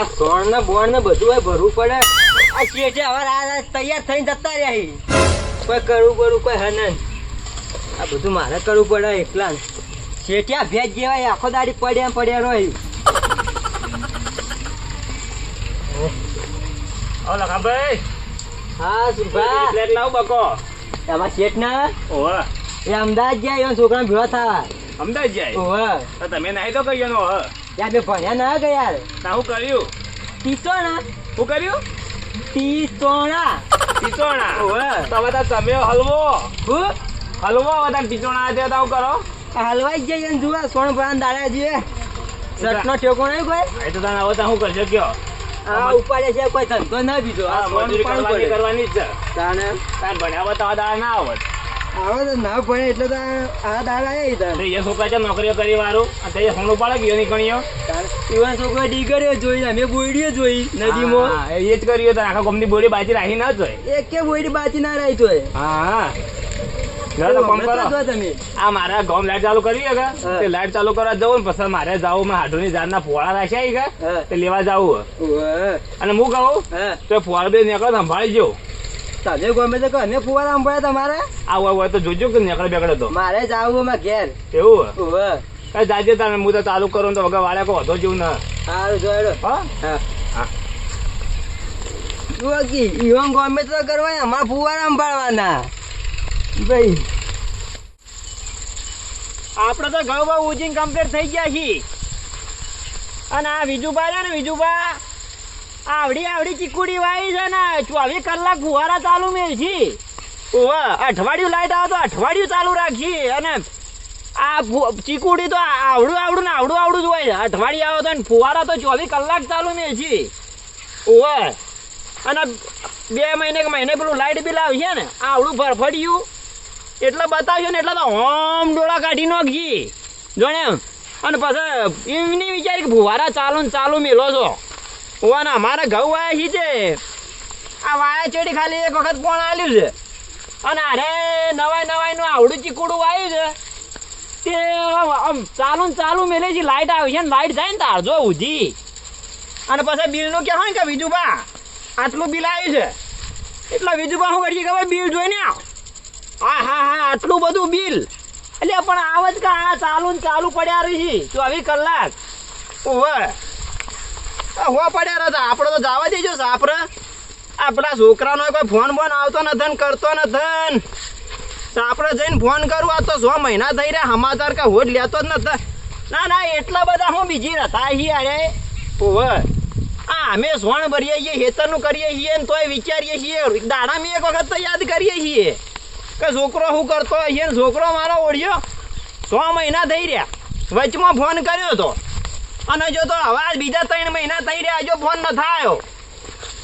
આ સોણ ને બોણ ને બધું ભરવું પડે. આ શેઠે હવે આ તૈયાર થઈને જતા રહ્યા. કોઈ કરવું પડવું કોઈ હનન. આ બધું મારે કરવું પડે એકલા શેઠિયા ભેજ જેવાય આખો દાડી પડ્યા પડ્યા રહી આવો લખાભાઈ હા સુભા. પ્લેટ લાવ બકો. તમારા શેઠ ના એ અમદાવાદ ગયા એવા છોકરા ભેળા થવા. અમદાવાદ જાય ઓહો તો તમે નાઈ તો કહીએ નો હ ત્યાં બે ભણ્યા ના ગયા તા હું કર્યું. ટીચોણા. હું કર્યું? ટીચોણા. ટીચોણા. ઓહો તો તમે હલવો. હું? હલવો બધા ટીચોણા છે તો કરો? હલવાઈ જઈએ ને જુઓ સોણ ભરાન દાડા જોઈએ. શર્ટનો ઠેકો નહીં કોઈ? એ તો તને હવે તો હું કરજો કયો આ ઉપાડે છે કોઈ ધંધો ના બીજો. આ કરવાની જ છે. તાને તાર ભણ્યા બતાવા દાડા ના આવત. આવે તો ના ભણે એટલે તો આ આ દાડા આવી તાણે છોકરા છે નોકરીઓ કરી વાળું? અને સોનું પાડે ગયો ની એવા છોકરો ડીગરીઓ જોઈ અમે બોયડીઓ જોઈ નદીમાં. હા, એ જ કર્યું તો આખા ગમની બોડી બાજી રાખી ના જોય. એક કે બોયડી બાચી ના રહી તોય હા ના તો કામ હમણાં તો કરો જો તમે. આ મારા ગામ લાઈટ ચાલુ કરી તે લાઈટ ચાલુ કરવા જવું ને પછી મારે જાવું ની જાત ના ફોળા રાખ્યા. તે લેવા જવું. અને હું કહું તો ફોળ બે નીકળો સંભાળી જો તમે ગમે તો કહો અમે ફુવારા સંભાળે તમારે? આવું હોય તો જોજો કે નીકળે બેકડે તો. મારે જાવું માં ઘેર. એવું? ઓવે કઈ જાજે તારે હું તો ચાલુ કરું તો વગર વાળે કો હતો જેવું ના. સારું જોયડો હા? હા. ઈવન ગમે તો કરવા અમારા ફુવારા સંભાળવાના. ભાઈ. આપણે તો ઘઉં બહુ ઉજીન કમ્પ્લીટ થઈ ગયા છીએ. અને આ વિજુભા છે ને વિજુભા આવડી આવડી ચીકુડી વાઈ છે ને, ચોવીસ કલાક ફુવારા ચાલુ મેં છી ઓવે, અઠવાડિયું લાઈટ આવે તો અઠવાડિયું ચાલુ રાખી અને આ ચીકુડી તો આવડું આવડું ને આવડું આવડું જ હોય છે. અઠવાડિયું આવે તો ને ફુવારા તો ચોવીસ કલાક ચાલુ મેં છી ઓવે, અને બે મહિને કે મહિને પેલું લાઈટ બિલ આવશે ને, આવડું ફરફડ્યું એટલે બતાવ્યો ને, એટલે તો હોમ ડોળા કાઢી નાખી જોણે અને પછી એમ નહીં વિચારી કે ભુવારા ચાલુ ને ચાલુ મેલો છો. ઓવાના મારા ઘઉં વાયા છી છે. આ વાયા ચેડી ખાલી એક વખત કોણ આલ્યું છે. અને અરે નવાઈ નવાઈ નું આવડું ચીકુડું આવ્યું છે. તે આમ ચાલુ ને ચાલુ મેલે છે લાઈટ આવી છે ને લાઈટ જાય ને તારજો ઉધી. અને પછી બિલનું કે હોય કે બીજું બા આટલું બિલ આવ્યું છે. એટલે બીજું બા શું કરીએ ખબર? બિલ જોઈને આવ. હા હા હા, આટલું બધું બિલ. એટલે પણ આવ જ કા, આ ચાલુ ને ચાલુ પડ્યા રહી છે. ચોવીસ કલાક. ઓવે આ હો પડ્યા હતા આપણે તો જવા દેજો સાપરે. આ પેલા છોકરાનો કોઈ ફોન બોન આવતો નથી કરતો નથી. સાપરે જઈને ફોન કરું, આ તો સો મહિના થઈ રહ્યા, સમાચાર કે હોજ લેતો જ નથી ના ના, એટલા બધા હું બીજી રતા હી અરે ઓવે, આ અમે સોણ ભરીએ છીએ હેતરનું કરીએ છીએ ને તોય વિચારીએ છીએ. દાડામાં એક વખત તો યાદ કરીએ છીએ કે છોકરો શું કરતો હશે ને છોકરો મારો ઓળ્યો. સો મહિના થઈ રહ્યા. વચમાં ફોન કર્યો તો. અને જો તો હવે બીજા ત્રણ મહિના થઈ રહ્યા, જો ફોન ન થાયો.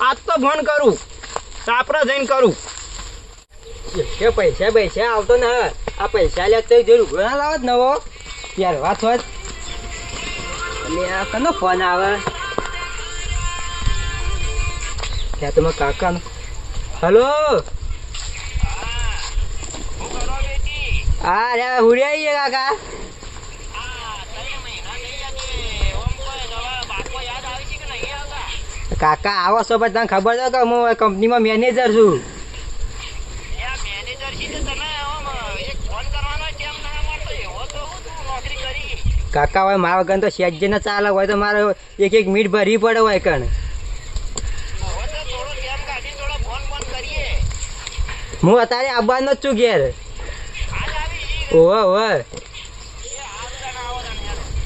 આજ તો ફોન કરું. સાપરા જઈને કરું. કે પૈસા પૈસા આવતો ને આ પૈસા લે તો જરૂર ઘણા લાવત નવો યાર વાત હોત. અને આ કનો ફોન આવે? ત્યાં તમે કાકા હલો? હા હુડિયા કાકા. કાકા આવો છો પણ તને ખબર છે કે હું કંપનીમાં મેનેજર છું? કાકા હોય મારા વગર તો સેજ ના ચાલે હોય તો મારે એક એક મીટ ભરવી પડે હોય કણ. હું અત્યારે આવવાનો જ છું ઘેર. ઓહો હો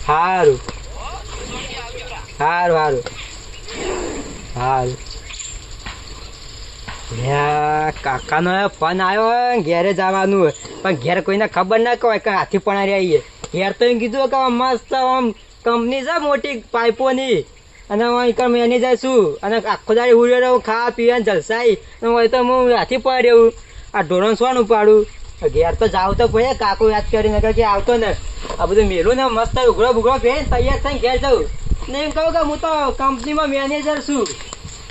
સારું સારું સારું લ્યા, કાકાનો ફોન આવ્યો ઘેરે જવાનું પણ ઘેર કોઈને ખબર ના હોય કે હાથી પણ આવીએ ઘેર તો એમ કીધું કે મસ્ત આમ કંપની છે મોટી પાઇપોની. અને હું અહીં મેનેજર છું. અને આખો દાડી ઉડ્યો રહું ખાવા પીવા જલસાઈ. હોય તો હું હાથી પણ રહ્યું આ ઢોરણ શું ઉપાડું ઘેર તો જાવ તો પડે કાકો યાદ કરીને કે આવતો ને. આ બધું મેલું ને મસ્ત ઉઘડો બુઘડો પહેરી તૈયાર થઈને ઘેર જવું ને એમ કહું કે હું તો કંપનીમાં મેનેજર છું.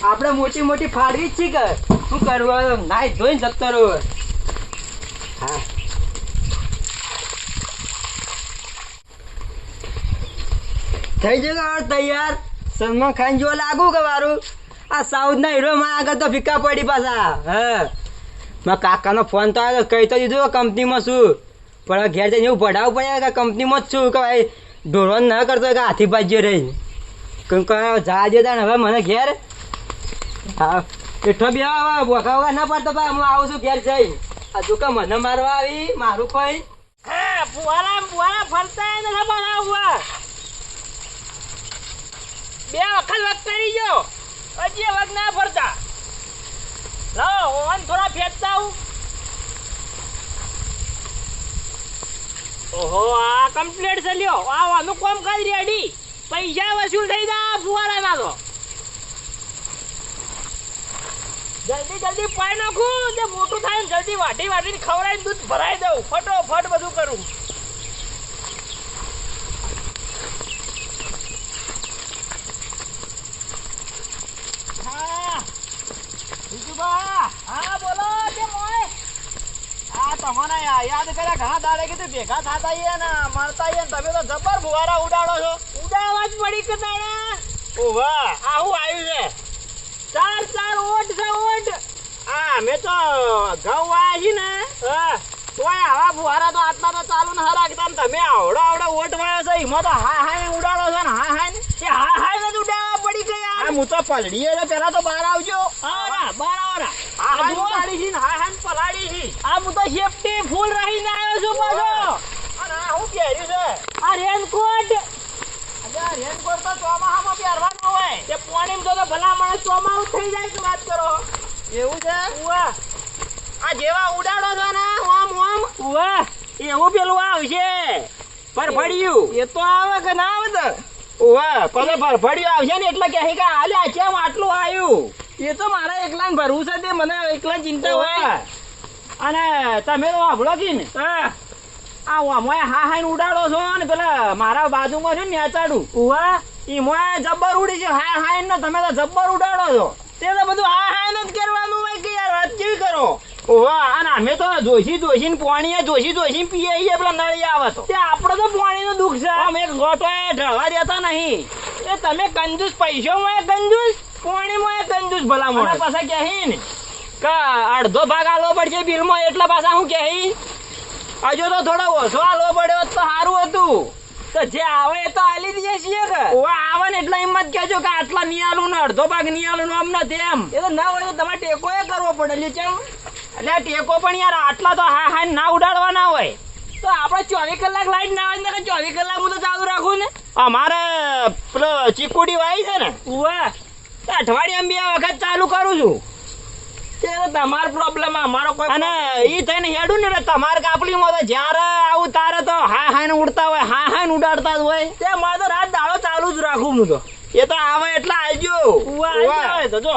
આપણે મોટી મોટી ફાળવી જ છીએ કે શું કરવું નાઈ જોઈને જતો રહું હા. થઈ ગયો હવે તૈયાર? સલમાન ખાન જેવો લાગુ કે મારું? આ સાઉથના હીરો માં આગળ તો ફિક્કા પડી પાછા. હા. મારા કાકાનો ફોન તો આવ્યો, કહી તો દીધું કંપનીમાં શું પણ ઘેર જઈને એવું ભણાવવું પડે કે કંપનીમાં જ છું કે ભાઈ, ઢોરવાનું ના કરતો કે હાથી બાજ્યો રહી કેમ કે જા તાણ હવે મને ઘેર. હા એઠો બે હવે બોકા ના પાડતો ભાઈ, હું આવું છું ઘેર જઈ આ કે મને મારવા આવી, મારું કોઈ. હા ફુવારા ફુવારા ફરતા નથી પાછા ઊભા. બે વખત વખત કરી ગયો, હજી વખત ના ફરતા. લાવો ઓન થોડા ફેંકતા હું ઓહો, આ કમ્પ્લીટ છે, લ્યો. આ આનું કોમ કરી રેડી પૈસા વસૂલ થઈ જા ફુવારાના તો. જલ્દી જલ્દી પાઈ નાખું તે મોટું થાય ને જલ્દી વાટી વાટીને ખવડાવીને દૂધ ભરાઈ દઉં. ફટોફટ બધું કરું હા બીજુબા હા બોલો તે મોય હા તમને યાદ કર્યા ઘણા દાડે કીધું ભેગા થતા આઈએ ને મળતા આઈએ તમે તો જબર ફુવારા ઉડાડો છો. ઉડાડવા જ પડી કે તાણે ઓવા આ હું આવ્યું છે? ચાર ચાર ઓટ છે ઓટ. આ મેં તો ઘઉં વાયા છે ને. હા. તોય આવા ફુવારા તો આટલા તો ચાલુ ને હરાકતા ને તમે આવડો આવડો ઓટ વાયો છે એમાં તો હા હા ઉડાડો છો ને હા હા ને. એ હા હા ને ઉડાડવા પડી ગયા હા હું તો પલડીએ તો પેલા તો બહાર આવજો. હા બહાર આવરા હા હા પલાડી છે હા હા છે આ હું તો સેફટી ફૂલ રહીને આવ્યો છું પાછો. આ હું પહેર્યું છે? આ રેનકોટ. રેનકોટ તો ચોમાહામાં પહેરવાનો હોય. તે પોણીમાં તો તો ભલા માણસ ચોમાહું થઈ જાય શું વાત કરો? એવું છે? ઉવ્વા. આ જેવા ઉડાડો છો ને? ઓમ ઓમ ઉવ્વા, એવું પેલું આવશે. ફરફડિયું એ તો આવે કે ના આવે તો? પછી ફરફડિયું આવશે ને એટલે કહે કે આલે આ કેમ આટલું આવ્યું એ તો મારા એકલા ભરવું છે તે મને એકલા ચિંતા હોય. અને તમે તો વાપરો કી ને. હા આ ઓમોય હા હા ઉડાડો છો ને પેલા મારા બાજુમાં છે ને નેચાડું. ઉવા? ઈમોય જબ્બર ઉડી છે હા હા ને તમે તો જબ્બર ઉડાડો છો. તે તો બધું હા હાઈન જ કરવાનું હોય કે યાર વાત કેવી કરો? ઓવા અને અમે તો જોશી જોશી પાણી જોશી જોશી પીએ છીએ પેલા નળી આવે તો. તે આપણે તો પાણીનું દુઃખ છે. અમે ગોટો ઢળવા દેતા નહીં. એ તમે કંજૂસ કંજુસ કંજૂસ પાણીમાં કંજુસ ભલા મોણા પાછા કહે ને કે અડધો ભાગ આલો પડશે બિલમાં એટલા પાછા હું કહે હજુ તો થોડો ઓછો આલો પડ્યો તો સારું હતું. તો જે આવે એ તો આલી દઈએ છીએ કે ઓવા આવે ને એટલે હિંમત કહેજો કે આટલા નહીં આલું ને અડધો ભાગ નહીં આલું ને આમ ને તેમ એ તો ના હોય તો તમારે ટેકો એ કરવો પડે લ્યો ચમ. એટલે ટેકો પણ યાર આટલા તો હા હા ના ઉડાડવા ના હોય. તો આપણે ચોવીસ કલાક લાઈટ ના આવે ને ચોવીસ કલાક હું તો ચાલુ રાખું ને? અમારે પેલો ચીકુડી વાય છે ને? ઉવા. અઠવાડિયામાં બે વખત ચાલુ કરું છું. તમારો પ્રોબ્લેમ અમારો કોઈ અને ઈ થઈને હેડું ને તમારે કાપલીમાં તો જ્યારે આવું તારે તો હા હા ને ઉડતા હોય હા હા ને ઉડાડતા જ હોય. તે મારે તો રાત દાડો ચાલુ જ રાખું હું તો. એ તો આવે એટલે આવજો. આવી તો જો.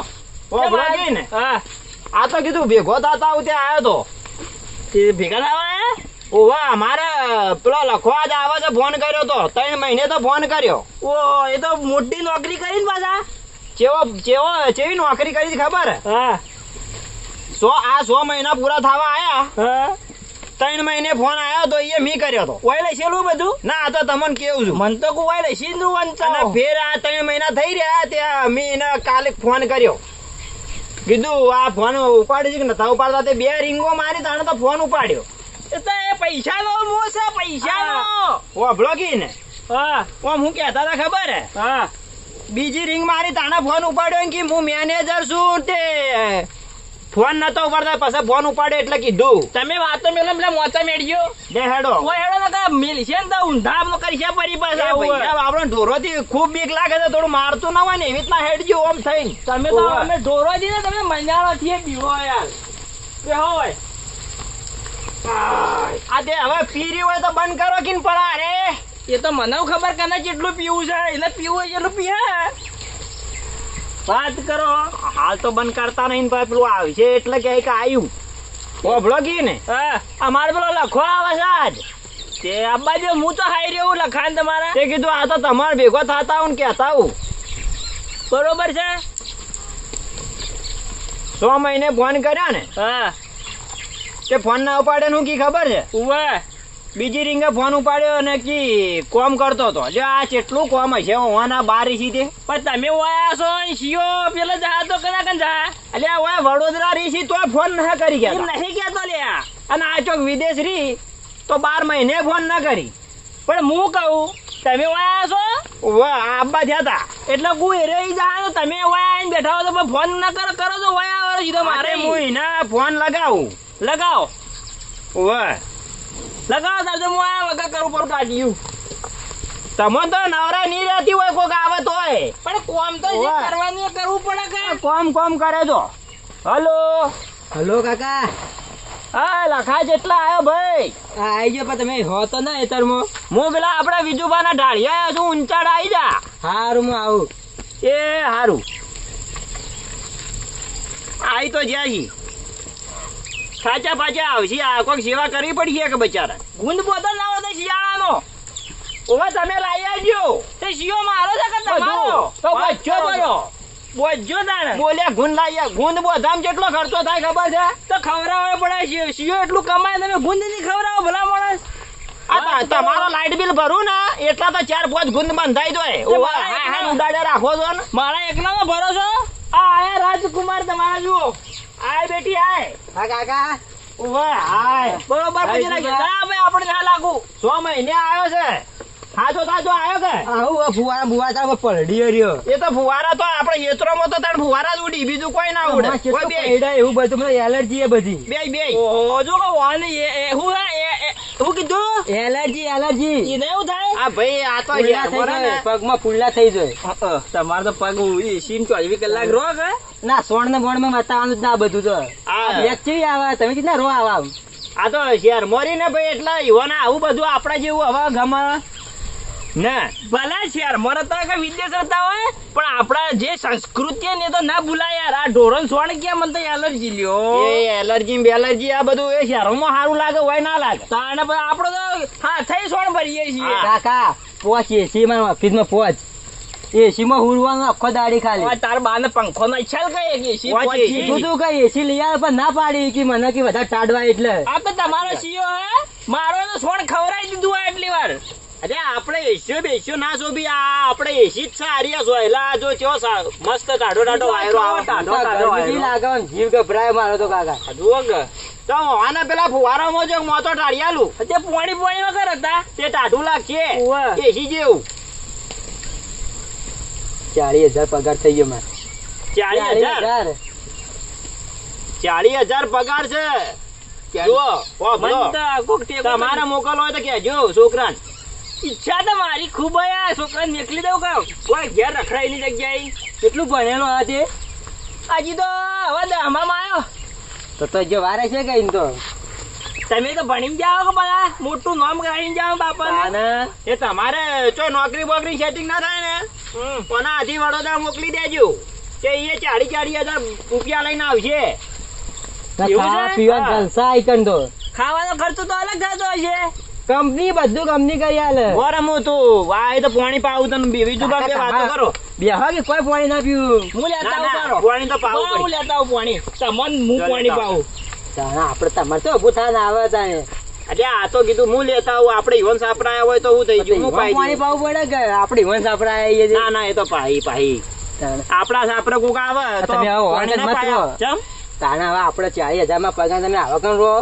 ને હા. આ તો કીધું ભેગો થતા આવું ત્યાં આવ્યો તો. તે ભેગા થવા? ઓવા મારે પેલો લખવા જ આવે છે ફોન કર્યો તો. ત્રણ મહિને તો ફોન કર્યો. ઓ એ તો મોટી નોકરી કરીને પાછા? ચેવો ચેવો ચેવી નોકરી કરી ખબર? હા. સો આ સો મહિના પૂરા થવા આયા. ત્રણ મહિને ફોન આવ્યો તો એ મી કર્યો હતો ઓય લઈશેલું બધું? ના તો તમને કેવું છું? મન તો કુવાય લઈશી નું અને ફેર આ ત્રણ મહિના થઈ રહ્યા ત્યાં મેં એને કાલે ફોન કર્યો. કીધું આ ફોન ઉપાડી છે કે નતા ઉપાડતા? તે બે રીંગો મારી તાણે તો ફોન ઉપાડ્યો. એ તો એ પૈસાનો પૈસા છે પૈસાનો ઓભળો કી ને. હા. ઓમ હું કહેતા હતા ખબર હે? હા. બીજી રિંગ મારી તાણે ફોન ઉપાડ્યો કે હું મેનેજર છું તે. ફોન નતો ઉપાડતા પછી ફોન ઉપાડે એટલે કીધું. તમે વાતો મેલમ પેલા મોચા મેળ્યો બે હેડો. ઓય હેડો નકા મિલ છે ને તો ઊંધા આપનો કરી છે પરી પાસે એ ભૈયા આપણને ઢોરોથી ખૂબ બીક લાગે છે થોડું મારતું ના હોય ને એવી રીતના હેડજો ઓમ થઈને. તમે તો અમે ઢોરો દીને તમે મંજાળો થી બીવો યાર. કે હોય. આ તે હવે પીરી હોય તો બંધ કરો કિન પરા રે એ તો મને ખબર કને કેટલું પીવું છે એટલે પીવું એટલું પીએ. વાત કરો. હાલ તો બંધ કરતા નહીં ભાઈ પેલું આવશે એટલે કે આવ્યું ઓભળો કી ને હા. અમારે પેલો લખો આવે છે આજ. તે અબ્બાજી હું તો હાઈ રહ્યું લખાણ તમારા. તે કીધું આ તો તમારે ભેગો થતા હું કહેતા હું બરોબર છે? છ મહિને ફોન કર્યા ને? હા. તે ફોન ના ઉપાડે નું કી ખબર છે? ઉવે. બીજી રીંગે ફોન ઉપાડ્યો અને કી કોમ કરતો હતો. જો આ કેટલું કોમ હશે? હોવાના બારી રીસી તે પણ તમે વાયા છો શિયો? પેલો જા તો કદા કન જા. અલ્યા ઓય વડોદરા રીસી તો ફોન ના કરી ગયા નહીં કહેતો લ્યા અને આ ચોક વિદેશ રી તો બાર મહિને ફોન ના કરી. પણ હું કહું તમે વાયા છો વાહ આબા થયા હતા એટલે હું એરે જા તો તમે વાયા આવીને બેઠા હો તો ફોન ના કરો કરો તો વાયા વાળો સીધો મારે મારે. હું એના ફોન લગાવું. લગાવો. વાહ. લગાવો તાર તો હું આ વગર કરું પર કાઢ્યું. તમને તો નવરા નહીં રહેતી હોય કોક આવત હોય. પણ કોમ તો જે કરવાનું કરવું પડે કે? કોમ કોમ કરે તો હલો. હલો કાકા. હા લખા જેટલા આવ્યો ભાઈ. આવી આઈ ગયો પણ તમે હો તો ના એતરમાં હું પેલા આપણા વિજુબાના ઢાળિયા છું ઊંચાડ આવી જા. હારું હું આવું. એ હારું. આવી તો જ્યાં છી સાચા પાછા આવશે આ કોઈક સેવા કરવી પડી કે બચારા? ગુંદ બોતલ લાવો તો શિયાળાનો. ઓવા તમે લાવી આવજો. તે શિયો મારો છે કે તમારો? તો બચ્ચો બરો બોજો તાણે. બોલ્યા ગુંદ લાવી આવ. ગુંદ બોધામ જેટલો ખર્ચો થાય ખબર છે? તો ખવડાવવા પડે શિયો. એટલું કમાય તમે ગુંદની ખવડાવો ભલા માણસ. આ તમારો લાઇટ બિલ ભરું ને એટલા તો ચાર પાંચ ગુંદ બંધાઈ દોય એકલા- ઉડાડે રાખો છો ને. મારા એકલાનો ભરોસો? આ આયા રાજકુમાર તમારા જુઓ. આય બેટી આય. હા કાકા. ઓવા હાય બરોબર આય પછી શું રાખી ભાઈ આપણે ના લાગુ. સો મહિને આવ્યો છે. થાજો થાજો આવ્યો કે આવું ફુવારા ફુવારા પલડી રહ્યો એ તો ફુવારા તો આપણે ક્ષેત્રોમાં તો તાર ફુવારા જ ઉડી. બીજું કોઈ ના ઉડે. કોઈ બે. એવું બધું મને એલર્જી એ બધી. બે બે ઓહો જો કે વાલ એ હું એલર્જી એલર્જી. એને એવું થાય? આ ભાઈ આ તો પગમાં ફૂલ્લા થઈ જાય. તમારે તો પગ સીમ ચોવીસ કલાક રો કે ના સોણ ને બોણમાં બતાવવાનું જ ના બધું તો. આ વેચી આવે? તમે કેટલા રો આવા? આ તો શેર મોરી ને ભાઈ એટલે ઈવોને આવું બધું આપણા જેવું હવે ગમે. ના ભલે છે યાર મને તો કે વિદેશ રહેતા હોય પણ આપણા જે સંસ્કૃતિ ને તો ના ભૂલાય યાર. આ ઢોરણ સોણ કે મને તો એલર્જી લ્યો? એ એલર્જી બેલર્જી આ બધું એ શહેરોમાં સારું લાગે હોય ના લાગે. તાણે પછી આપણો તો હા થઈ સોણ ભરીએ છીએ. કાકા પોચ એસી માં પોચ. એસી માં હુરવાનું આખો દાડી ખાલી. તાર બાને પંખો નો ઈચ્છા કઈ કે સી વાંચી, તું કઈ એસી લઈ આવે પણ ના પાડી કે મને કે વધારે ટાડવા એટલે. આ તો તમારો સીઓ હે. મારો તો સોણ ખવરાઈ દીધું એટલી વાર. અરે આપણે એસીઓ બેસ્યો ના બી આ આપણે એસી જ સારી છો એલા જો કેવો મસ્ત ટાઢો ટાઢો વાયરો આવે. ટાઢો ટાઢો વાયરો. લાગે જીવ ગભરાય મારો તો કાકા. જુઓ કે તો આના પેલા ફુવારામાં જો મોતો ટાળિયાલું તે પોણી પોણી વગર હતા. તે ટાઢું લાગશે. એસી જેવું. ચાલીસ હજાર પગાર થઈ ગયો મારે. ચાલીસ હજાર? ચાલીસ હજાર. પગાર છે. જુઓ તમારે મોકલવો હોય તો કેજો છોકરાને. ઈચ્છા તો મારી ખૂબ આ છોકરાને મેકલી દઉં કહું કોઈ ઘેર રખડાયેલી જગ્યાએ. કેટલું ભણેલો આ તે. હજી તો હવે દહમામાં આવ્યો તો તો જે વારે છે કઈ તો. તમે તો ભણી જાઓ કે બધા મોટું નામ કાઢીને જાઓ બાપાને. એ તમારે જો નોકરી બોકરી સેટિંગ ના થાય ને. કોના આધી વડોદરા મોકલી દેજો. કે એ ચાળી ચાળી હજાર રૂપિયા લઈને આવશે. ખાવા છે? જલસા આઈકન તો. ખાવાનો ખર્ચો તો અલગ થતો હશે. કંપની બધું કંપની કરી આલે. ગરમ તું. વાય તો પાણી પાવું તને. બીજું બાકી વાતો કરો. બેહવા કે કોઈ પાણી ના પીવું? હું લેતા આવું પાણી તો પાવું હું લેતા આવું પાણી. તમન હું પાણી પાવું. તાણા આપણે તમાર તો ઊભું થાય આવે તાણે અરે આ તો કીધું હું લેતા આવું. આપણે ઈવન સાપડાયા હોય તો હું થઈ ગયું. હું પાઈ પાણી પાવું પડે કે આપણે ઈવન આપણે ના ના એ તો પાહી પાહી આપડા સાપરે કોક આવે તો તમે આવો, પાણી મત રહો. ચમ? તાણા હવે આપણે ચાલીસ હજારમાં પગાર તમે આવો કણ રહો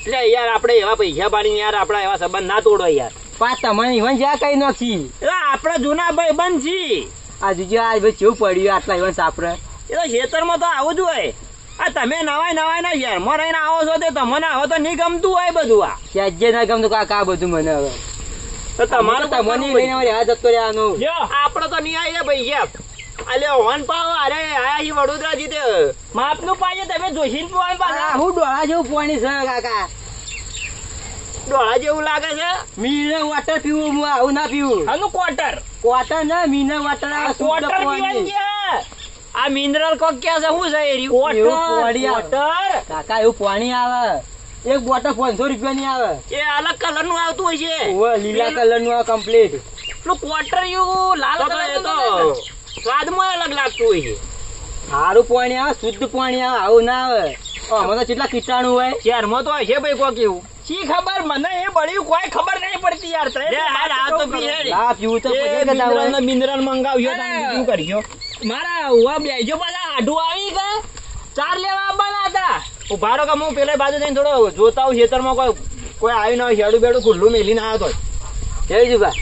એટલે યાર આપણે એવા પૈસા પાડીને યાર આપણા એવા સંબંધ ના તોડો યાર. પા તમે ઈવન જ્યાં કઈ નથી એટલે આપણા જૂના ભાઈ બંધ છી. આ જોજો આ ભાઈ કેવું પડ્યું આટલા ઈવન સાપરે. એ તો ખેતરમાં તો આવું જ હોય. આ તમે નવાય નવાય ના યારમાં રહીને આવો છો તે તમને આવો તો નહીં ગમતું હોય બધું આ. સહેજે ના ગમતું કાકા કા બધું મને હવે. તો તમારું તમને જતો રહ્યા આપણે તો નહીં આવીએ ભાઈ યાર અલે હોન પાવ અરે આયા છી વડોદરા જીતે. માપનું પાઈએ તમે જોશીને પીવાનું આ પાછા હું ડોળા જેવું પાણી છે કાકા. ડોળા જેવું લાગે છે? મિનરલ વોટર પીવું હું આવું ના પીવું. આનું ક્વાર્ટર કોટર ના મિનરલ વોટર આવે ક્વાર્ટર પીવાનું કે આ મિનરલ કોક ક્યાં છે શું છે કાકા એવું પાણી આવે. એક બોટલ પાંચસો રૂપિયા ની આવે. એ અલગ કલરનું આવતું હોય છે. લીલા કલરનું આવે કમ્પ્લીટ પેલું ક્વાર્ટર યુ લાલ કલર તો સ્વાદમાં અલગ લાગતું હોય છે. સારું પાણી આવે શુદ્ધ પાણી આવે આવું ના આવે. અમે તો કેટલા કીટાણુ હોય? શહેરમાં તો હશે ભાઈ કોક એવું. શી ખબર? મને એ બળ્યું કોઈ ખબર નહીં પડતી યાર. લે, આ તો પી આ પીવું તો પછી કે મિનરલ મંગાવ્યો. બીજું કર્યો મારા ઉવા બેજો પાછા આઢું આવી ગયા ચાર લેવા આવવાના હતા. ઊભા રહો કે હું પેલા બાજુ જઈને થોડો જોતા હું ખેતરમાં કોઈ કોઈ આવી ના હોય હેડું બેડું ખુલ્લું મેલીને આવ્યો તો. જય જુબા.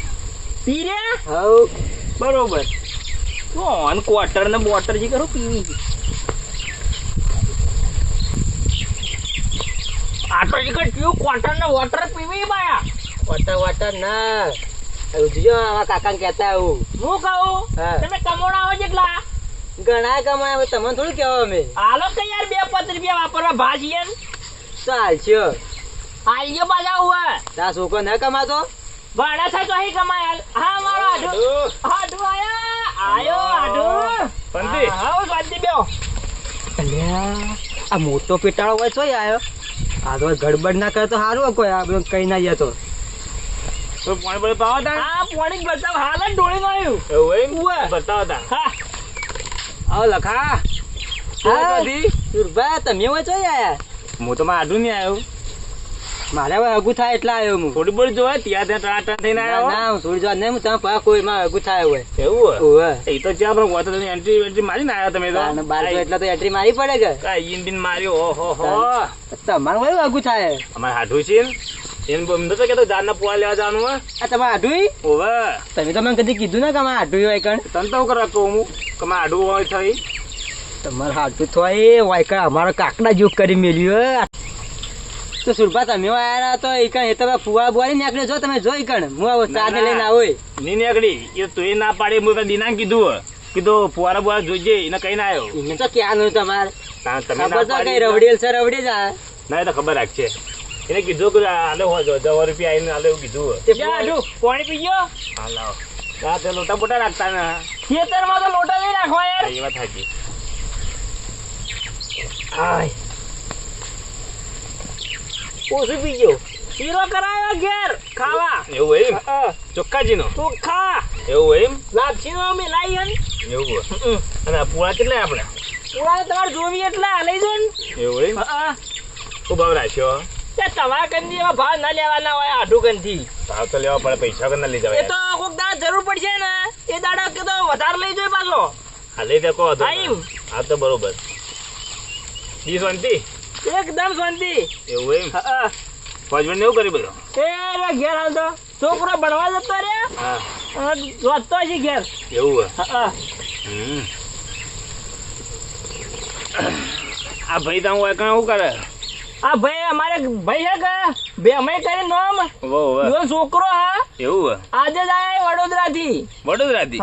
પી રે હવ. બરોબર. કોણ ક્વાર્ટર ને બોટર જે કરું પીવી આટો જે કઈ પીવું ક્વાર્ટર ને વોટર પીવી બાયા વોટર વોટર ના ઉજજો આવા કાકા કહેતા આવું હું કહું હા. તમે કમોણા આવો જેટલા ઘણા કમાય હવે તમને થોડું કહેવા અમે હાલો કે યાર બે પંદર રૂપિયા વાપરવા ભાજીએ ચાલશે આઈએ પાછા હુઆ તા છોકરો ન કમાતો ભાડા થાય તો અહીં કમાય હા મારો આઢું આઢું આયા આયો આઢું પંતી. હા, શાંતિ બેહો. અલ્યા આ મોટો પેટાળો હોય છો આવ્યો આ તો ગડબડ ના કરે તો સારું હોય કોઈ આ બધું કઈ ના જતો તો. પાણી પાણી પાવા તા આ પોણી બતાવ હાલ જ ડોળી નાખ્યું એવું એમ. બતાવો તા હા. આવો લખા. હા. સુરભા તમે હોય છો આયા. હું તો માં આડું નહીં આવ્યો મારે હવે અગું થાય એટલે આવ્યો હું. થોડી બોડી જોવા ત્યાં ત્યાં ટાટા થઈને આવ્યો? ના હું થોડી જોવા નહીં હું તમે થાય હોય. એવું એ તો જ્યાં પણ વાતો તમે એન્ટ્રી એન્ટ્રી મારીને આવ્યા તમે તો. તારને એટલે તો એન્ટ્રી મારી પડે કે. કાંઈ ઈન બીન માર્યો ઓહો હો. તમારું અગું થાય? અમારે હાડું છે એને એમ તો જારના પોવા લેવા જવાનું હોય. આ તમારે આઢું ઓવે. તમે તો મને કદી કીધું ને કે અમારે આઢું હોય કણ. તને તો કરવા કહું હું? કે મારે હાડું હોય થઈ તમારે હાથું થાય વાયકા અમારો કાકડા જેવું કરી મેલ્યું તો સુરભા તમે આયા તો એ કણ એ તમે ફુવા બોલી નીકળે છો તમે જોઈ કણ. હું આવો ચા ને લઈને આવો ની નીકળી. એ તું એ ના પાડી હું તારા દીના કીધું કીધું ફુવારા બુવારા જોઈજે એને કઈ ના આવ્યો એને તો તમારે? તમે ના ખબર તો કઈ રવડેલ છે રવડી જા. ના એ તો ખબર રાખશે એને કીધું કે આલે હો જો દવા રૂપિયા આવીને આલે એવું કીધું. તે જા પાણી પી ગયો? હા લાવો. હા તે લોટા બોટા રાખતા ને. ખેતરમાં તો લોટા નહીં રાખવા યાર. એ વાત સાચી આય. ઓછું પી ગયો શીરો કરાયો ઘેર. ખાવા. એવું એમ? ચોખ્ખાજીનો ખા. એવું એમ? લાપસીનો અમે લાવી હન. એવું અને આ પૂળા કેટલા આપણે? પૂળા તમારે જોવી એટલા લઈ જો ને? એવું એમ? હા ભાવ રાખ્યો? તમારા કંદી એવા ભાવ ના લેવાના હોય આઢું કંદી ભાવ તો લેવા પડે પૈસા કરના લઈ એ તો કોક દાડા જરૂર પડશે ને. એ દાડા કે તો વધારે લઈ જાય પાછો. હા લઈ દે કહો આઈમ. તો બરોબર. જી શાંતિ. એકદમ શાંતિ. એવું એમ? હા ફોજમેન્ટ એવું કરી બધું? એ રે ઘેર હાલ તો. છોકરો ભણવા જતો રે હા. અને છે ઘેર. એવું હા આ ભાઈ તો હું શું કરે? આ ભાઈ અમારે ભાઈ છે કે બે અમે કરી નોમ. વો વો છોકરો હા. એવું આજે જ આયા વડોદરા થી વડોદરાથી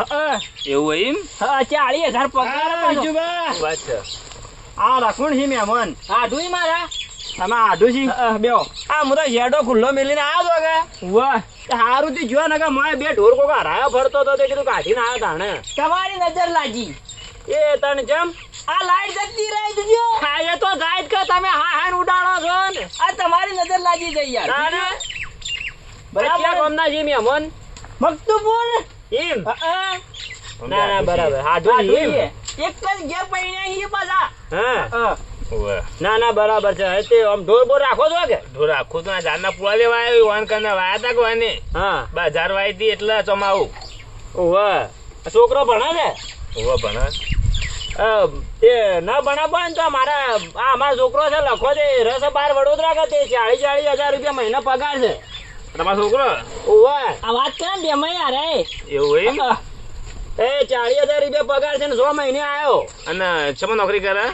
એવું હોય એમ? હા ચાલીસ હજાર પગાર પાછો. આ રખુણ છે મહેમાન આઢું મારા? તમે આઢું છે હા, આ હું તો ખુલ્લો મેલીને તો કે. વાહ. સારું થી જો ને મારે બે ઢોર કોકા હરાયો ફરતો તો તે કીધું કાઢીને આવ્યો તાણે. તમારી નજર લાગી. એ તને જેમ આ લાઈટ જતી રહી જજો હા એ તો જાય કે તમે હા હા ઉડાડો છો ને. આ તમારી નજર લાગી જઈ યાર. તાણે? બરાબર. ગામના છે મહેમાન મકતુપુર એમ હા, હા. ના ના બરાબર. છે. એમ એક જ ઘેર પાછા. હા. ના ના બરાબર છે. તે આમ ઢોર બોર રાખો છો કે? ઢોર રાખો તો ઝાડના પૂળા લેવા આવ્યો વાન કરીને વાયા તા કોને હા. બજાર વાઈ હતી એટલે ચમાવું ઓવે. છોકરો ભણે છે? ઓવે ભણા. એ ના ભણા પણ તો મારા આ અમારો છોકરો છે લખો છે રસ બાર વડોદરા કે તે ચાળીસ ચાળીસ હજાર રૂપિયા મહિના પગાર છે. તમારો છોકરો? ઓવે. આ વાત કરે ને બે મહિના રે. એવું એમ. એ ચાળીસ હજાર રૂપિયા પગાર છે ને છ મહિને આવ્યો અને શેમાં નોકરી કરે?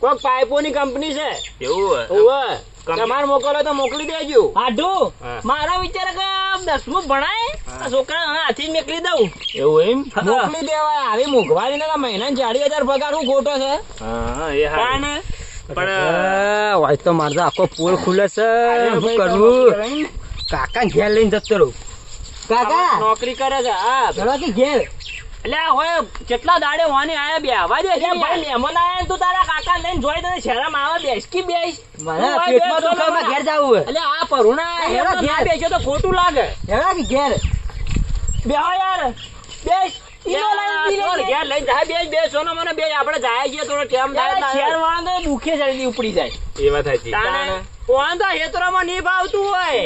કોઈક પાઇપોની કંપની છે. એવું હોય. તમારે મોકલો તો મોકલી દેજો. આઢું મારા વિચાર કે દસમું ભણાય? છોકરા હાથી નીકળી દઉં. એવું એમ? મોકલી દેવાય. આવી મોંઘવારી ના મહિના ચાળીસ હજાર પગાર હું ખોટો છે? હા એ હારું. પણ હોય તો મારે આખો પોલ ખુલે છે. શું કરવું? કાકા ઘેર લઈને જતો રહું. કાકા? નોકરી કરે છે હા. ઘેર? એટલે હોય કેટલા દાડે વાની આયા બે? આવા દે છે ભાઈ મહેમાન આયા તું તારા કાકા લઈને જોઈ તને શરમ આવે બેસ કી બેસ? મને પેટમાં બેસ, કામ ઘેર જાવું એટલે આ પરુણા હેરો ઘેર. બેસ્યો તો ખોટું લાગે. હેરા કે ઘેર. બેહો યાર. બેસ. ઉપડી જાય. એ વાત સાચી. કોણ નહીં ભાવતું હોય.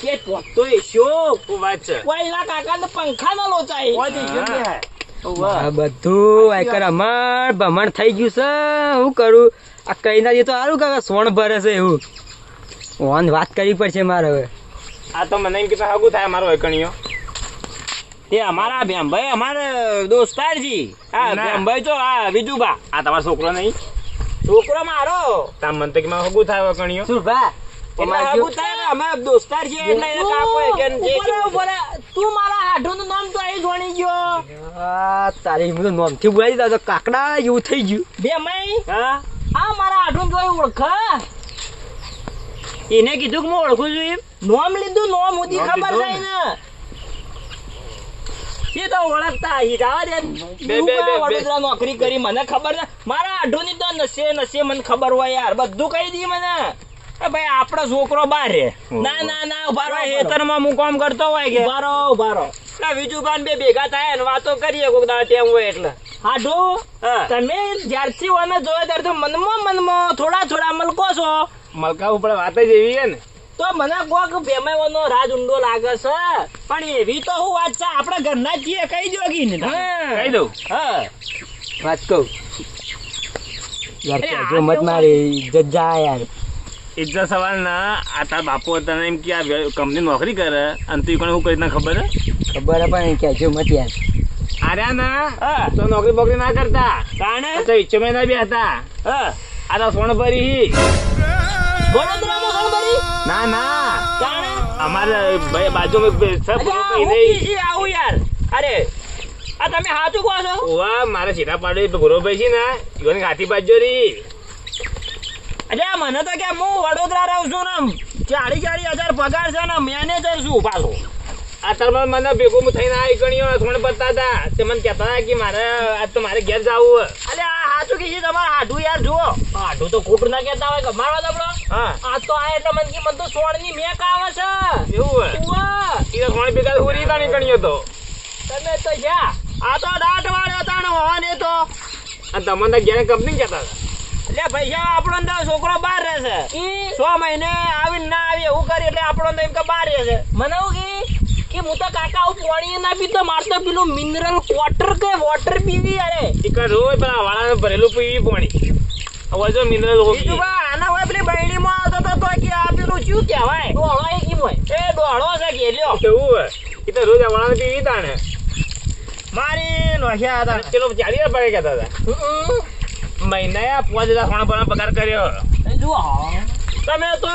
કે પોતો એસ્યો. શું વાત છે? કોઈ એના કાકાને પંખાનો લોચાય. કોઈ દી શું હા. કહે? આ બધું આયકર અમાર ભમણ થઈ ગયું છે. હું કરું? આ કઈ ના તો સારું કાકા સોણ ભરે છે એવું. ઓન વાત કરવી પડશે મારે હવે. આ તો મને એમ કે હગુ થાય મારો એકણીયો. તે અમારા ભેમભાઈ અમારે દોસ્તારજી. ના. ભેમભાઈ તો આ વિજુબા. આ તમારો છોકરો નહીં? છોકરો મારો. તામ મન તો કે મારો હગું થાય એકણીયો. શું અમે દોસ્તાર એટલે એને કે જે ઊભો રહે, ઊભો રહે. તું મારા હાડુનું નામ તો અહીં જોણી ગયો. તારી હું તો નોમથી બોલાવી દીધા તો કાકડા જેવું થઈ ગયું. બે મઈ હા? આ મારા હાડું જોઈ ઓળખ. એને કીધું કે હું ઓળખું છું એમ? નોમ લીધું નોમ ઉધી ખબર થાય ને? એ તો ઓળખતા હી જવા દે. બે, બે. વડોદરા નોકરી કરી. મને ખબર ના મારા હાડુની તો નશે નશે મને ખબર હોય યાર. બધું કહી દી મને. ભાઈ આપણો છોકરો બાર રે ના ના ના ઊભા રહો, મારા ઊભા રહો. હેતરમાં હું કામ કરતો હોય કે? ઊભા રહો, ઊભા રહો. ના વિજુબાન બે ભેગા થાય ને વાતો કરીએ કોક દાડે ટેમ હોય એટલે. હાડો તમે જ્યારથી મને જોયો ત્યારથી મનમાં મનમાં થોડા થોડા મલકો છો. મલકા ઉપર વાત જ એવી છે ને. તો મને કોક ભેમાવાનો રાજ ઊંડો લાગે છે. પણ એવી તો હું વાત છે આપણા ઘરના જ છીએ કહી દો કી ને કહી દઉં. હા. વાત કહું. યાર જો મત મારી જજા યાર. ઇજ્જત સવાલ ના આ તાર બાપુ તને એમ કે આ કંપની નોકરી કરે? અને તું કોને હું કરી ના ખબર હે? ખબર પણ કહેજો મત યાર આર્યા ના તો નોકરી બોકરી ના કરતા. તાણે? તો ઈચ્છો મેં બી હતા. હા. આ તો સોણ ભરી ના ના. અમારે ભાઈ આવું યાર. અરે આ તમે સાચું કહો છો? વાહ મારે સીધા પાડે ગુરુભાઈ છે ને ઈવન હાથી બાજુ રી અરે મને તો કે હું વડોદરા રહું છું ને ચાળી ચાળી હજાર પગાર છે ને મેનેજર છું પાછો. આ તારમાં મને ભેગું થઈને આવી ગણ્યો થોડે બતા હતા. તે મને કહેતા હતા કે મારે આજ તો મારે ઘેર જવું અલે આ સાચું છે તમારે હાડું યાર જુઓ. હાડું તો ખોટું ના કહેતા હોય ગમાડવા દબડો. હા. આ તો આ એટલે મને કે મને તો સોળની મેક આવે છે. એવું એ તો થોડે ભેગા ઉરી તા નીકળ્યો તો. તમે તો જ્યાં આ તો દાંત વાળ્યો તાણ હોવાને તો. અને તમને ઘેર કંપની કહેતા હતા. એટલે પૈસા આપણો તો છોકરો બહાર રહેશે સો મહિને આવીને ના આવી એવું કરી એટલે આપણો તો એમ કે બહાર રહેશે મને એવું કે કે હું તો કાકા હું પાણી ના પીતો મારે તો પેલું મિનરલ વોટર કે વોટર પીવી અરે એ. હોય પેલા વાળાને ભરેલું પીવી પાણી. હવે જો મિનરલ બીજું બા આના હોય પેલી બૈડીમાં આવતો તો તો કે આ પેલું શું કહેવાય? ડોળો એ કેમ હોય? એ ડોળો છે કે લ્યો. એવું હોય? એ તો રોજ વાળાને પીવી તાણે. મારી નોખ્યા હતા. પેલો ચાલી હજાર પગાર કહેતા હતા. મહિને પાંચ હજાર સોના પર પગાર કર્યો. તમે તો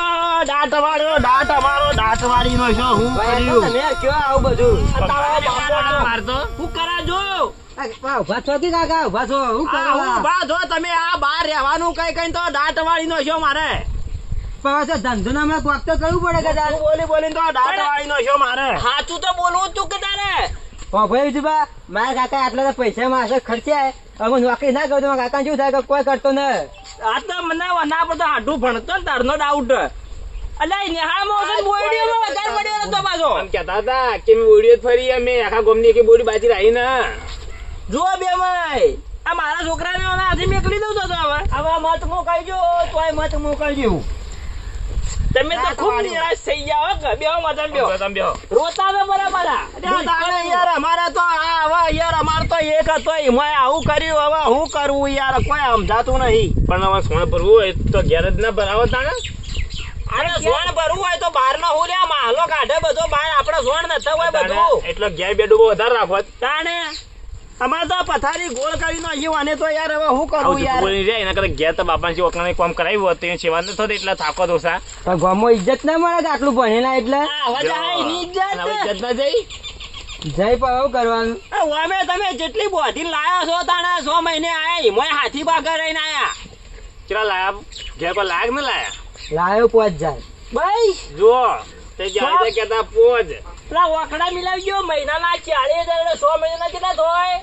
દાંત વાળો દાંત અમારો દાંત વાળી નો છો હું કર્યું? તમે કયો આવું બધું? મારતો. હું કરા જો? આ, આ ઊભા છો કે કાકા ઊભા છો હું આ હું કરવા બા જો તમે આ બહાર રહેવાનું કઈ કઈ તો દાંત વાળી નો છો મારે. પાછો ધંધો ના હમણાં કોક તો કરવું પડે કે બોલી બોલીને તો દાંત વાળી નો છો મારે. સાચું તો બોલવું તું કે તારે? ભાઈ બીજું મારા કાકા આટલા પૈસા માસે ખર્ચ્યા હવે નોકરી ના કરું તો કાકા શું થાય કે કોઈ કરતો ને આ તો મને ના પડતો હાડું ભણતો ને તારનો ડાઉટ અલ્યા નેહાળમાં હશે ને બોયડીઓમાં વધારે પડ્યો નતો પાછો. કહેતા હતા કે મેં ફરી અમે આખા ગોમની એક બોડી બાજી રહી ના. જો બે માય આ મારા છોકરાને ઓલા મેકલી દઉં તો તો હવે. હવે મત મોકલજો તોય મત મોકલજો તમે તો ખૂબ નિરાશ થઈ ગયા હો બેહો. મતન બેહો તમે બેહો રોતા તો બરાબર યાર અમારે તો આ હવે યાર અમાર તો એક હતો મેં આવું કર્યું હવે હું કરવું યાર? કોઈ સમજાતું નહીં. પણ હવે સોણ ભરવું હોય તો ઘેર જ ના ભરાવો તાણે. અરે સોણ ભરવું હોય તો બહાર નો હું લ્યા માલો કાઢે બધો બહાર. આપણે સોણ નતા હોય બધું. એટલે ઘેર બે વધારે રાખો તાણે? અમારે તો પથારી ગોળ કરી નાખ્યું અને તો યાર હવે હું કરું આવું યાર? બોલી જાય એના કરતા ઘેર તો બાપાને ઓકલાને કામ કરાવ્યું હોત તો સેવા ન એટલા થાકો દોસા પણ ગામમાં ઇજ્જત ના મળે કે આટલું ભણેલા એટલે? હવે જા એની ઇજ્જત. ઇજ્જત ના જઈ? પણ કરવાનું. અમે તમે જેટલી બોધી લાયા છો તાણા સો મહિને આયા મોય હાથી બાગર રહીને આયા. ચલા લાયા? ઘેર પર લાયક ન લાયા? લાયો પોચ જાય. ભાઈ જુઓ તે જ્યારે કહેતા પોજ પેલા ઓકડા મિલાવી ગયો મહિનાના ચાલીસ હજાર એટલે સો મહિનાના કેટલા થાય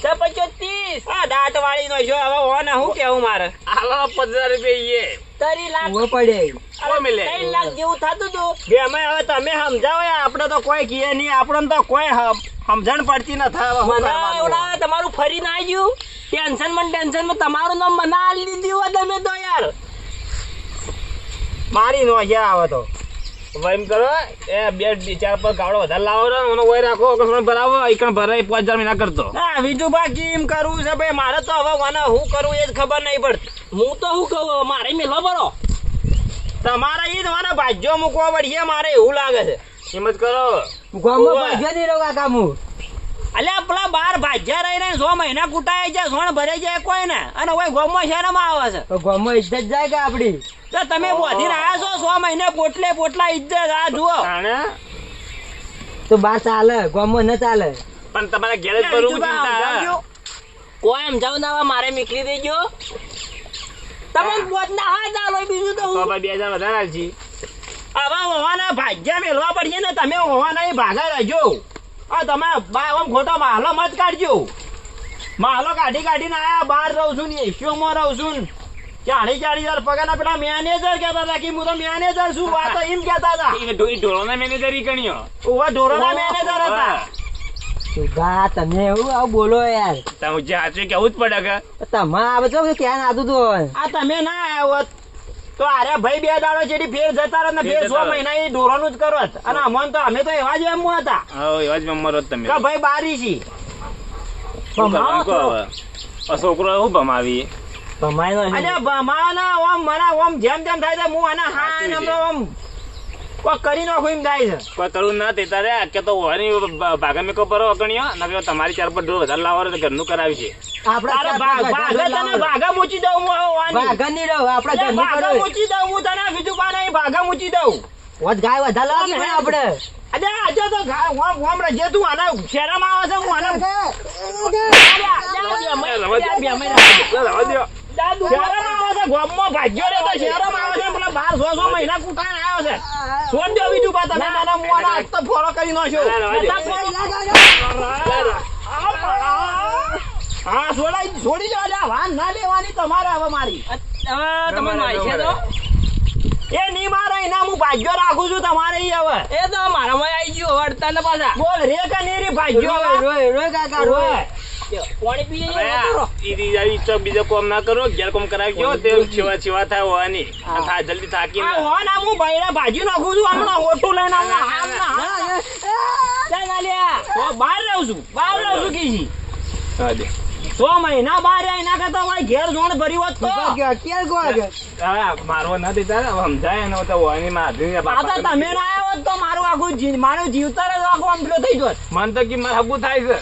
છ પંચોતેર આ દાંત વાળી નો છો હવે ઓને હું કેવું મારે? આલો પચાસ રૂપિયા તરી લાખ. ઊભો પડે. મિલે. ત્રણ લાખ જેવું થતું હતું બે અમે હવે તમે સમજાવો આપણે તો કોઈ કીએ નહીં આપણને તો કોઈ સમજણ પડતી નથી તમારું ફરી ના ગયું ટેન્શનમાં ટેન્શનમાં તમારું નામ મને લીધું દીધું હોય તમે તો યાર. મારી નો આવે તો. હવે એમ કરો એ બે ચાર પર ગાવડો વધારે લાવો ને એનો ઓય રાખો કસણ ભરાવો એકણ ભરાય પાંચ હજાર મહિના કરતો. હા બીજું બાકી એમ કરવું છે ભાઈ? મારે તો હવે મને હું કરું એ જ ખબર નહીં પડતી. હું તો શું કહું મારે મેલો બરો તમારે ઈ જ મને ભાજ્યો મૂકવા પડીએ મારે એવું લાગે છે. એમ જ કરો. ગામમાં ભાજ્યો નહીં રહ્યો કાકા હું. અલ્યા પેલા બાર ભાજ્યા રહી ને સો મહિના કુટાય જાય સોણ ભરાઈ જાય કોઈ ને અને હવે ગોમમાં શહેરમાં આવે છે? તો ગામમાં ઇજ્જત જાય કે આપડી? તો તમે બોધીને રહ્યા છો સો મહિને પોટલે પોટલા ઇજ્જત આ જુઓ. તો બાર ચાલે ગામમાં ન ચાલે. પણ તમારે ઘેર જ ભરવું ચિંતા કોઈ એમ જાવ ના મારે નીકળી દેજો. તમે પોત ના હા ચાલો બીજું તો તો હું બે હજાર વધારે આલજી હવે હોવાના ભાગ્યા મેળવા પડીએ ને તમે હોવાના એ ભાગા રહેજો. આ તમે બા આમ ખોટો માહલો મત કાઢજો. માહલો કાઢી કાઢીને આયા બહાર રહું છું ને એશિયોમાં રહું છું ને ચાળી ચાળી હજાર પગાર પેલા મેનેજર કેતા હતા કે હું તો મેનેજર છું આ તો એમ કેતા હતા. ઈ ઢો- ઈ મેનેજર ઈ ગણ્યો. ઉવા ઢોરોના મેનેજર હતા. સુગા તમે એવું આવું બોલો યાર. તમે જે કેવું જ પડે કે? તમે આવે છો કે ત્યાં આદું તો આ તમે ના આવ્યા હોત તો અરે ભાઈ બે દાડો જેડી ફેર જતા રહે ને ફેર ફેર સો મહિના એ ઢોરોનું જ કરો અને અમન તો અમે તો એવા જ એમ હતા. એવા જ મેમ્બર તમે. કે ભાઈ બારી છી. છોકરો ભમાવી? તમારે ચાર પર ઢોર વધારે લાવો ઘરનું કરાવી છે આપડે તારે ભાગ- ભાગે તને ભાગા મૂચી દઉં તને બીજું પા ભાગા મૂચી દઉં વધ ગાય વધારે લાગે ને આપડે અરે આજે તો ઓમ ઓમ રજે તું આના શેરામાં આવે છે હું આના રવા દો. રવા દો. શહેરમાં આવે છે ગામમાં ભાગ્યો રે તો શહેરમાં આવે છે પેલા બાર સો સો મહિના કૂટાઈને આવ્યો છે છોડ બીજું પા તમે મને હું હાથ તો ફોરો કરી નાખ્યો ના, રવા દો. હા છોડાઈ છોડી દો અલ્યા વાન ના લેવાની તમારે હવે મારી તમે મારી છે તો એ નહીં મારે એના હું ભાગ્યો રાખું છું તમારે ઈ હવે એ તો મારામાં આવી ગયું વળતા ને પાછા બોલ રે કે નહીં રે ભાગ્યો રોય હવે? રોય કાકા રોય. પાણી પી હવે જઈએ આ ઈ રી- ઈ તો બીજો કોમ ના કરો ઘેર કોમ કરાવજો તે છેવા છેવા થાય હોવાની. થા જલ્દી થાકી ના. હોન આ હું બૈરા ભાજી નાખું છું હમણાં ઓટું લઈને આવું હાલ ના ચાલ ના. લ્યા. બહાર રહું છું બહાર રહું છું કીજી. હા દે. સો મહિના બહાર રહ્યા એના કરતા મારે ઘેર જોણ ભરી હોત તો. ક્યારે ગો આગળ. હવે મારવા ના દેતા ને, હવે સમજાય ને તો હોવાની માં હાથની તમે ના આવ્યા હોત તો મારું આખું જી- મારું જીવતર જ આખું આમ પેલું થઈ જોત. મન તો કે મારે હગું થાય છે.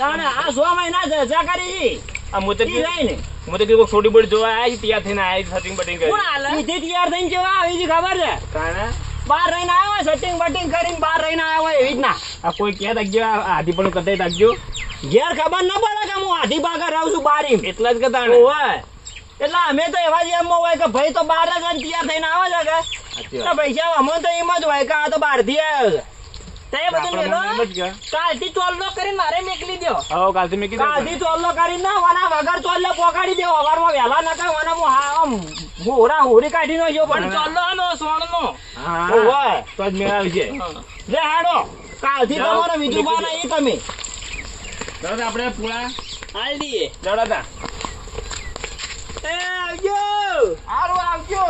તાણે આ સો મહિના જા કરી આ મુતે તો ઈ રહીને. હું તો કીધું થોડી બોડી જોવા આવ્યા છે, તૈયાર થઈને આય સેટિંગ બટિંગ કરી. કોણ આલે? ઈથી તૈયાર થઈને કેવા આવી છે ખબર છે. તાણે? બહાર રહીને આવ્યો હોય સેટિંગ બટિંગ કરીને બહાર રહીને આવ્યો હોય એવી જ ના આ કોઈ ક્યાં રાખજો આધી હાથી પણ કટાઈ રાખજો ઘેર ખબર ન પડે કે હું આધી બાગા રહું છું બારી એટલા જ કહેતા હોય. એટલે અમે તો એવા જ એમ હોય કે ભાઈ તો બહાર જ તૈયાર થઈને આવે છે કે? પૈસા અમે તો એમ જ હોય કે આ તો બહારથી આવ્યો છે. તે બધું આપણા મેલો મનમાં એમ જ કે, કાલથી ચોલ્લો કરીને મારે મેકલી દો હવે કાલથી મેં કીધું કાલથી ચોલ્લો કરીને ના વાના વગર ચોલ્લે પોકાડી દેવો અવારમાં વહેલા ન કઈ વાના હું હા આમ હોરા હોરી કાઢી નો જો પણ પણ ચોલ્લો આનો સોણનો. હા ઓવે તો જ મેળ આવશે લે હાડો. કાલથી તમારો બીજું એ તમે. દાદા આપણે પૂળા હાલ દઈએ જવડાતા એ આવજો. આવજો.